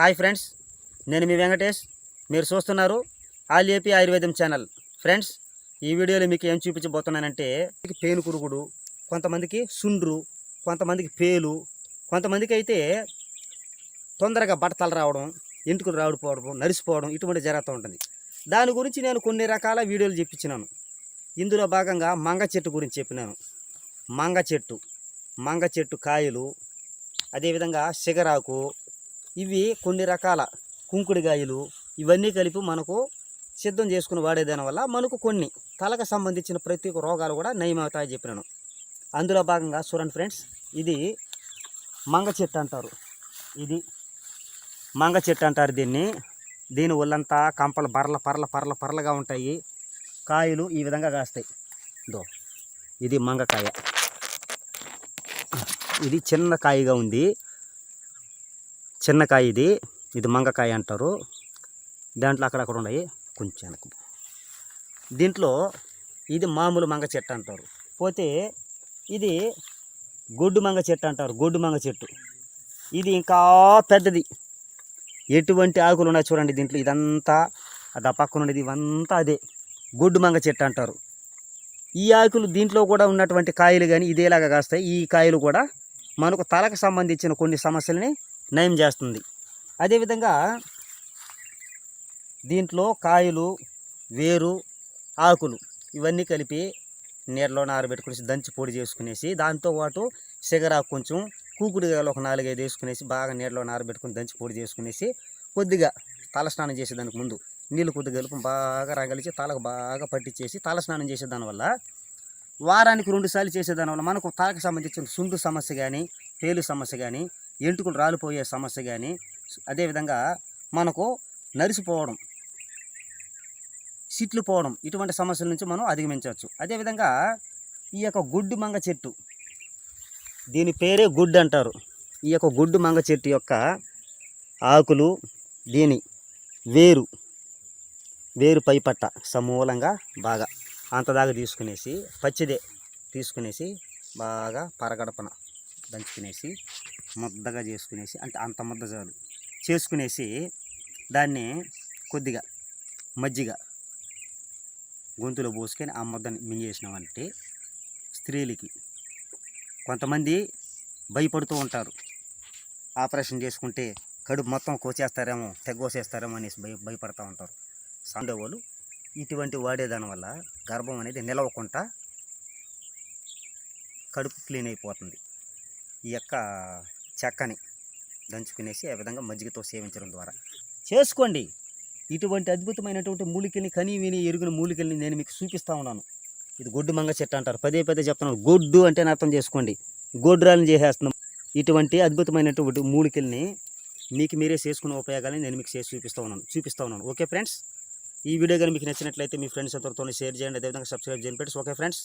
Hi friends నేను మీ వెంకటేష్. మీరు చూస్తున్నారు all AP Ayurvedam channel. Friends ఈ వీడియోలో మీకు ఏం చూపించబోతున్నానంటే పేను కురుగుడు కొంతమందికి సుండ్రు కొంతమందికి పేలు కొంతమందికి అయితే తొందరగా బట్టతలు రావడం ఎంటుకలు రావడిపోవడం నరిసిపోవడం ఇటువంటి జరుగుతూ ఉంటుంది. దాని గురించి నేను కొన్ని రకాల వీడియోలు చెప్పించినాను ఇందులో భాగంగా మంగ చెట్టు గురించి చెప్పినాను. మంగ చెట్టు మంగ చెట్టు కాయలు అదేవిధంగా సిగరాకు ఇవి కొన్ని రకాల కుంకుడుగాయలు ఇవన్నీ కలిపి మనకు సిద్ధం చేసుకుని వాడేదాని వల్ల మనకు కొన్ని తలకు సంబంధించిన ప్రతి రోగాలు కూడా నయమవుతాయని చెప్పినాను. అందులో భాగంగా చూడండి ఫ్రెండ్స్ ఇది మంగ చెట్టు అంటారు. ఇది మంగ చెట్టు అంటారు దీన్ని. దీని ఒళ్ళంతా కంపలు బర్ల పర్ల పర్ల పర్లగా ఉంటాయి. కాయలు ఈ విధంగా కాస్తాయి. దో ఇది మంగకాయ ఇది చిన్న కాయగా ఉంది. చిన్న కాయ ఇది. ఇది మంగకాయ అంటారు. దాంట్లో అక్కడక్కడ ఉన్నాయి కొంచెం వెనక దీంట్లో ఇది మామూలు మంగ చెట్టు అంటారు. పోతే ఇది గొడ్డు మంగ చెట్టు అంటారు. గొడ్డు మంగ చెట్టు. ఇది ఇంకా పెద్దది. ఎటువంటి ఆకులు ఉన్నాయి చూడండి దీంట్లో. ఇదంతా అది పక్కన ఉండేది ఇవంతా అదే. గొడ్డు మంగ చెట్టు అంటారు. ఈ ఆకులు దీంట్లో కూడా ఉన్నటువంటి కాయలు కానీ ఇదేలాగా కాస్తాయి. ఈ కాయలు కూడా మనకు తలకు సంబంధించిన కొన్ని సమస్యలని నయం చేస్తుంది. అదేవిధంగా దీంట్లో కాయలు వేరు ఆకులు ఇవన్నీ కలిపి నీళ్ళలో నారబెట్టుకునేసి దంచి పొడి చేసుకునేసి దాంతో పాటు సిగరాకు కొంచెం కూకుడుగాయలు ఒక నాలుగైదు వేసుకునేసి బాగా నీళ్ళలో నారబెట్టుకుని దంచి పొడి చేసుకునేసి కొద్దిగా తలస్నానం చేసేదానికి ముందు నీళ్ళు కొద్దిగా కలుపు బాగా రగలిచి తలకు బాగా పట్టించేసి తలస్నానం చేసేదాని వల్ల వారానికి రెండుసార్లు చేసేదానివల్ల చేసేదాని వల్ల మనకు తలకు సంబంధించిన సుండు సమస్య కానీ పేలు సమస్య కానీ ఎంటుకులు రాలిపోయే సమస్య కానీ అదేవిధంగా మనకు నరిసిపోవడం సిట్లు పోవడం ఇటువంటి సమస్యల నుంచి మనం అధిగమించవచ్చు. అదేవిధంగా ఈ యొక్క గుడ్డు మంగ చెట్టు దీని పేరే గుడ్డు అంటారు. ఈ యొక్క గుడ్డు మంగ చెట్టు యొక్క ఆకులు దీని వేరు వేరు పైపట్ట సమూలంగా బాగా అంతదాకా తీసుకునేసి పచ్చిదే తీసుకునేసి బాగా పరగడపన దంచుకునేసి ముద్దగా చేసుకునేసి అంటే అంత ముద్ద చాలు. చేసుకునేసి దాన్ని కొద్దిగా మజ్జిగ గొంతులో పోసుకొని ఆ ముద్దని మింగేసినామంటే స్త్రీలకి కొంతమంది భయపడుతూ ఉంటారు. ఆపరేషన్ చేసుకుంటే కడుపు మొత్తం కోసేస్తారేమో తెగ్గోసేస్తారేమో అనేసి భయ భయపడతా ఉంటారు. సండేవాళ్ళు ఇటువంటి వాడేదాని వల్ల గర్భం అనేది నిలవకుండా కడుపు క్లీన్ అయిపోతుంది. ఈ యొక్క చెక్కని దంచుకునేసి ఆ విధంగా మజ్జిగతో సేవించడం ద్వారా. చేసుకోండి. ఇటువంటి అద్భుతమైనటువంటి మూలికల్ని కని విని ఎరుగున మూలికల్ని నేను మీకు చూపిస్తూ ఉన్నాను. ఇది గొడ్డు మంగ చెట్టు అంటారు. పదే పదే చెప్తున్నాను. గొడ్డు అంటే అర్థం చేసుకోండి. గొడ్రాలను చేసేస్తున్నాం. ఇటువంటి అద్భుతమైనటువంటి మూలికల్ని మీకు మీరే చేసుకునే ఉపయోగాలని నేను మీకు చేసి చూపిస్తూ ఉన్నాను. చూపిస్తూ ఉన్నాను. Okay friends? ఈ వీడియో కానీ మీకు నచ్చినట్లయితే మీ ఫ్రెండ్స్ అందరితో షేర్ చేయండి. అదేవిధంగా సబ్స్క్రైబ్ చేయండి ఫ్రెండ్స్. Okay friends?